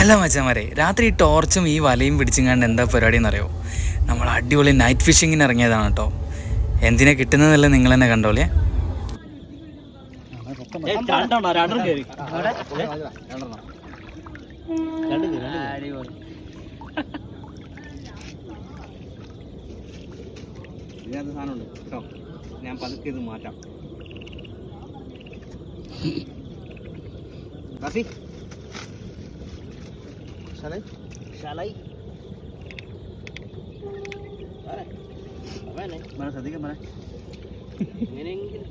Hello മച്ചന്മാരെ രാത്രി ഈ ടോർച്ചും ഈ വലയും പിടിച്ചിങ്ങാണ്ട് എന്താ പരിപാടി എന്നറിയോ നമ്മൾ അടിപൊളി നൈറ്റ് ഫിഷിങ്ങിന് ഇറങ്ങിയതാണ് കേട്ടോ. എന്തിനാ കിട്ടുന്നതല്ല നിങ്ങൾ തന്നെ കണ്ടോളിയെ? ഞാൻ പതുക്കെ ഇത് മാറ്റാം റാസി I? ഷലൈ പറ ശ്രദ്ധിക്കാൻ പറ എങ്ങനെയെങ്കിലും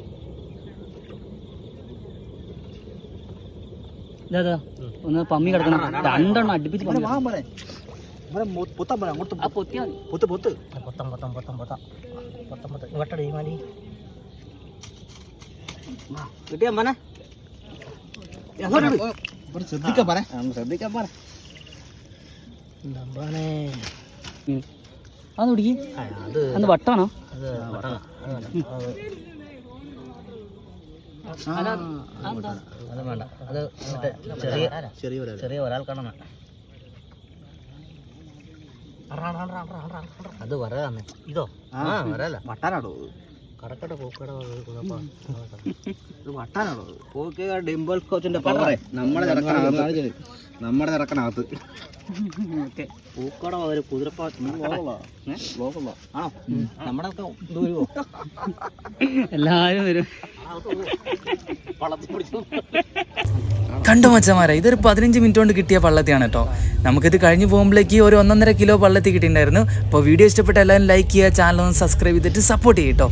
ഒന്ന് പമ്മി കിടക്കണം രണ്ടെണ്ണം അടുപ്പിച്ച് പൊത്താൻ പറ അങ്ങോട്ട്. പൊത്ത് പൊത്ത് പൊത്തം പൊത്തം പൊത്തം പൊത്തം പൊത്തം പൊത്തം ഇവട്ടടി മാലി കിട്ടിയാ മനെ ശ്രദ്ധിക്കാൻ പറ ശ്രദ്ധിക്കാൻ പറ അത് പിടിക്ക് അത് അന്ന് വട്ടാണോ? അത് വട്ടണം. അത് വേണ്ട. അത് ചെറിയ ചെറിയ ചെറിയ ഒരാൾക്കാണ് അത് വരാന്ന്. ഇതോ? ആ വരാല. വട്ടാനാടോ കടക്കട പോക്കട വട്ടാനാടോ പൂക്ക ഡിംബിൾ കോച്ചിന്റെ പവറേ നമ്മളെ നമ്മുടെ ഇറക്കണകത്ത് പൂക്കട ഒരു കുതിരപ്പാ ആണോ? നമ്മുടെ ഇത് വരുമോ എല്ലാരും വരും. കണ്ടു മച്ചമാരെ കണ്ടോ മച്ചന്മാരെ ഇതൊരു പതിനഞ്ച് മിനിറ്റ് കൊണ്ട് കിട്ടിയ പള്ളത്തിയാണ് കേട്ടോ. നമുക്കിത് കഴിഞ്ഞ് പോകുമ്പോഴേക്ക് ഒരു ഒന്നൊന്നര കിലോ പള്ളത്തി കിട്ടിയിട്ടുണ്ടായിരുന്നു. അപ്പോൾ വീഡിയോ ഇഷ്ടപ്പെട്ട എല്ലാവരും ലൈക്ക് ചെയ്യുക ചാനൽ ഒന്ന് സബ്സ്ക്രൈബ് ചെയ്തിട്ട് സപ്പോർട്ട് ചെയ്യും കേട്ടോ.